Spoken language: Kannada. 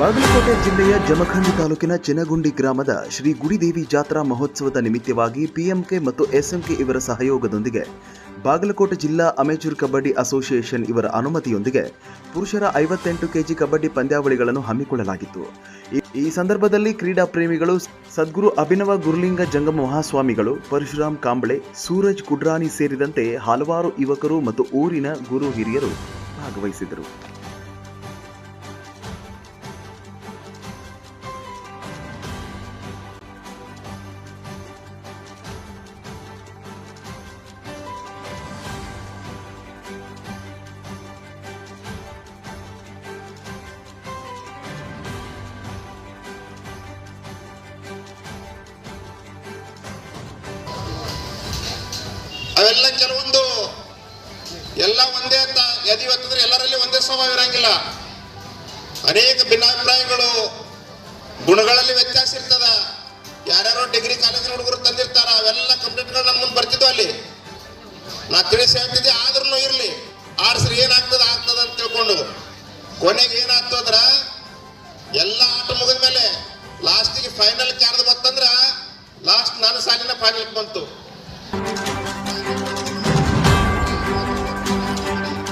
ಬಾಗಲಕೋಟೆ ಜಿಲ್ಲೆಯ ಜಮಖಂಡಿ ತಾಲೂಕಿನ ಚಿನಗುಂಡಿ ಗ್ರಾಮದ ಶ್ರೀ ಗುಡಿದೇವಿ ಜಾತ್ರಾ ಮಹೋತ್ಸವದ ನಿಮಿತ್ತವಾಗಿ ಪಿಎಂಕೆ ಮತ್ತು ಎಸ್ಎಂಕೆ ಇವರ ಸಹಯೋಗದೊಂದಿಗೆ ಬಾಗಲಕೋಟೆ ಜಿಲ್ಲಾ ಅಮೆಚೂರ್ ಕಬಡ್ಡಿ ಅಸೋಸಿಯೇಷನ್ ಇವರ ಅನುಮತಿಯೊಂದಿಗೆ ಪುರುಷರ ಐವತ್ತೆಂಟು ಕೆಜಿ ಕಬಡ್ಡಿ ಪಂದ್ಯಾವಳಿಗಳನ್ನು ಹಮ್ಮಿಕೊಳ್ಳಲಾಗಿತ್ತು. ಈ- ಸಂದರ್ಭದಲ್ಲಿ ಕ್ರೀಡಾ ಪ್ರೇಮಿಗಳು ಸದ್ಗುರು ಅಭಿನವ ಗುರುಲಿಂಗ ಜಂಗಮ ಮಹಾಸ್ವಾಮಿಗಳು ಪರಶುರಾಮ್ ಕಾಂಬಳೆ, ಸೂರಜ್ ಕುಡ್ರಾನಿ ಸೇರಿದಂತೆ ಹಲವಾರು ಯುವಕರು ಮತ್ತು ಊರಿನ ಗುರು ಹಿರಿಯರು ಭಾಗವಹಿಸಿದರು ಅವೆಲ್ಲ ಕೆಲವೊಂದು, ಎಲ್ಲ ಒಂದೇ ಅಂತ ಎದಿ ಎಲ್ಲರಲ್ಲಿ ಒಂದೇ ಸ್ವಭಾವ ಇರಂಗಿಲ್ಲ. ಅನೇಕ ಭಿನ್ನಾಭಿಪ್ರಾಯಗಳು, ಗುಣಗಳಲ್ಲಿ ವ್ಯತ್ಯಾಸ ಇರ್ತದ. ಯಾರ್ಯಾರೋ ಡಿಗ್ರಿ ಕಾಲೇಜಿನ ಹುಡುಗರು ತಂದಿರ್ತಾರ, ಅವೆಲ್ಲ ಕಂಪ್ಲೀಟ್ಗಳು ನಮ್ಮ ಮುಂದೆ ಬರ್ತಿದ್ವು ಅಲ್ಲಿ. ನಾ ತಿಳಿಸಿ ಹೇಳ್ತಿದ್ದೆ ಆದ್ರೂ ಇರ್ಲಿ. ಆಡ್ಸ್ರಿ ಏನಾಗ್ತದ, ಆಗ್ತದ ಅಂತ ತಿಳ್ಕೊಂಡು. ಕೊನೆಗೆ ಏನಾಗ್ತದ್ರ ಎಲ್ಲ ಆಟ ಮುಗಿದ ಮೇಲೆ ಲಾಸ್ಟಿಗೆ ಫೈನಲ್ ಕ್ಯಾರ್ದು ಬಂತಂದ್ರ ಲಾಸ್ಟ್ ನಾನು ಸಾಲಿನ ಫೈನಲ್ ಬಂತು.